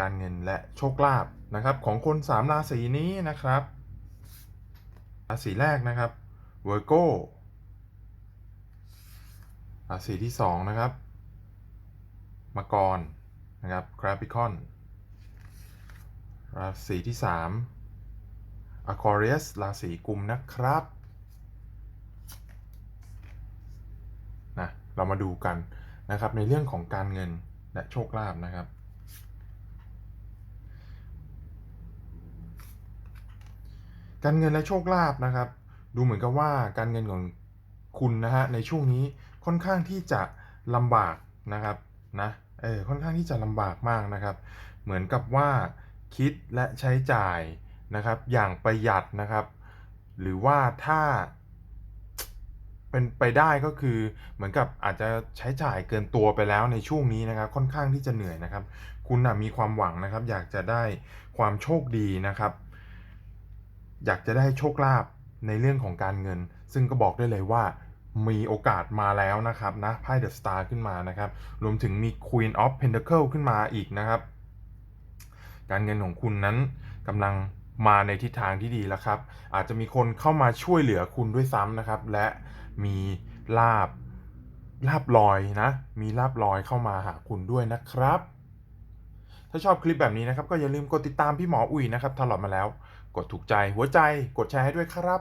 การเงินและโชคลาภนะครับของคน 3 ราศีนี้นะครับ ราศีแรกนะครับเวอร์โกราศีที่ 2 นะครับมังกรนะครับคราปิคอนราศีที่ 3 Aquarius ราศีกุมนะครับนะเรามาดูกันนะครับในเรื่องของการเงินและโชคลาภนะครับ การเงินและโชคลาภนะครับ ดูเหมือนกับว่าการเงินของคุณนะฮะในช่วงนี้ค่อนข้างที่จะลำบากนะครับนะเออค่อนข้างที่จะลำบากมากนะครับ เหมือนกับว่าคิดและใช้จ่ายนะครับอย่างประหยัดนะครับ หรือว่าถ้าเป็นไปได้ก็คือเหมือนกับอาจจะใช้จ่ายเกินตัวไปแล้วในช่วงนี้นะครับ ค่อนข้างที่จะเหนื่อยนะครับ คุณนะมีความหวังนะครับ อยากจะได้ความโชคดีนะครับ อยากจะได้โชคลาภในเรื่องของการเงิน ซึ่งก็บอกได้เลยว่ามีโอกาสมาแล้วนะครับนะไพ่เดอะสตาร์ขึ้นมานะครับ รวมถึงมี Queen of Pentacle ขึ้นมาอีกนะครับ การเงินของคุณนั้นกำลังมาในทิศทางที่ดีแล้วครับ อาจจะมีคนเข้ามาช่วยเหลือคุณด้วยซ้ำนะครับ และมีลาบลาบลอยนะ มีลาบลอยเข้ามาหาคุณด้วยนะครับ ถ้าชอบคลิปแบบนี้นะครับก็อย่าลืมกดติดตามพี่หมออุ๋ยนะครับตลอดมาแล้ว กดถูกใจหัวใจกดแชร์ให้ด้วยครับ